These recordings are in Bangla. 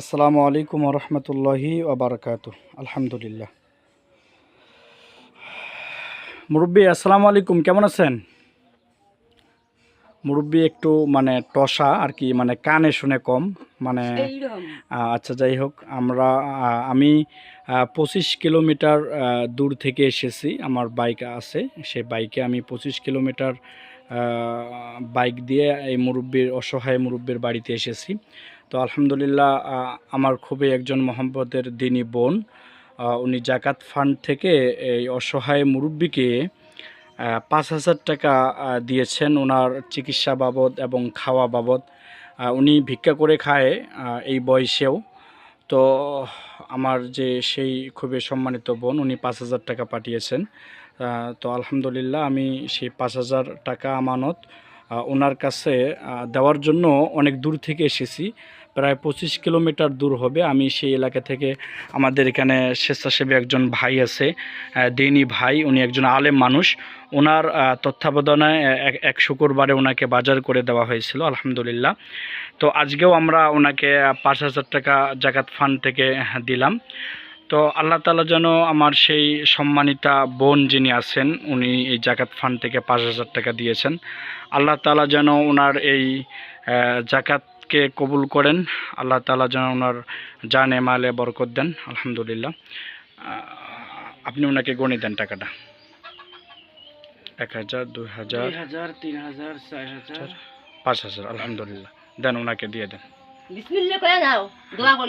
আসসালামু আলাইকুম রহমতুল্লাহি ওবরাকাত আলহামদুলিল্লাহ। মুরব্বী আসসালামু আলাইকুম কেমন আছেন? মুরব্বী একটু মানে টসা আর কি মানে কানে শুনে কম মানে আচ্ছা যাই হোক আমরা আমি পঁচিশ কিলোমিটার দূর থেকে এসেছি আমার বাইক আছে সে বাইকে আমি পঁচিশ কিলোমিটার বাইক দিয়ে এই মুরব্বীর অসহায় মুরব্বীর বাড়িতে এসেছি। তো আলহামদুলিল্লাহ আমার খুবই একজন মোহাম্মদের দিনী বোন। উনি জাকাত ফান্ড থেকে এই অসহায় মুরব্বীকে পাঁচ হাজার টাকা দিয়েছেন ওনার চিকিৎসা বাবদ এবং খাওয়া বাবদ। উনি ভিক্ষা করে খায় এই বয়সেও। তো আমার যে সেই খুবই সম্মানিত বোন, উনি পাঁচ হাজার টাকা পাঠিয়েছেন। তো আলহামদুলিল্লাহ, আমি সেই পাঁচ হাজার টাকা আমানত ওনার কাছে দেওয়ার জন্য অনেক দূর থেকে এসেছি। প্রায় পঁচিশ কিলোমিটার দূর হবে। আমি সেই এলাকা থেকে আমাদের এখানে স্বেচ্ছাসেবী একজন ভাই আছে দিনী ভাই। উনি একজন আলেম মানুষ। ওনার তত্ত্বাবধানে এক- শুক্রবারে ওনাকে বাজার করে দেওয়া হয়েছিল আলহামদুলিল্লাহ। তো আজকেও আমরা ওনাকে পাঁচ হাজার টাকা জাকাত ফান্ড থেকে দিলাম। তো আল্লাহ তালা যেন আমার সেই সম্মানিতা বোন যিনি আছেন উনি এই জাকাত ফান্ড থেকে পাঁচ হাজার টাকা দিয়েছেন। আল্লাহ তালা যেন ওনার এই আহ, জাকাতকে কবুল করেন আল্লাহ তালা যেন ওনার জানে মালে বরকত দেন আলহামদুলিল্লাহ। আপনি ওনাকে গণি দেন টাকাটা। এক হাজার দুই হাজার হাজার তিন হাজার চার হাজার। পাঁচ হাজার আলহামদুলিল্লাহ। দেন ওনাকে দিয়ে দেন।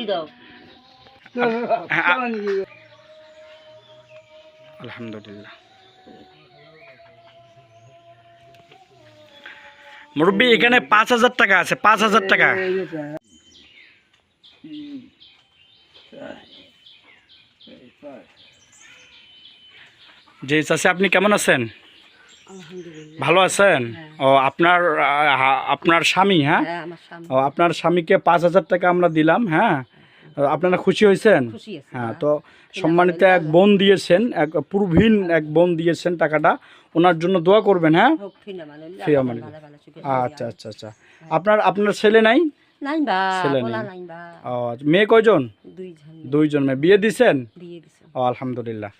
দাও আলহামদুলিল্লাহ। মুরব্বী এখানে পাঁচ হাজার টাকা আছে পাঁচ হাজার টাকা। জি চাষি আপনি কেমন আছেন? আলহামদুলিল্লাহ। ভালো আছেন? ও আপনার আহ, আপনার স্বামী হ্যাঁ? হ্যাঁ আমার স্বামী। ও আপনার স্বামীকে পাঁচ হাজার টাকা আমরা দিলাম হ্যাঁ? আপনারা খুশি হয়েছেন? হ্যাঁ তো সম্মানিত এক বোন দিয়েছেন এক পূর্বহীন এক বোন দিয়েছেন টাকাটা ওনার জন্য দোয়া করবেন হ্যাঁ? মানে। আচ্ছা আচ্ছা আচ্ছা। আপনার আপনার ছেলে নাই? ছেলে নেই। ও মেয়ে কয়জন? দুইজন। দুইজন মেয়ে। বিয়ে দিছেন? ও আলহামদুলিল্লাহ।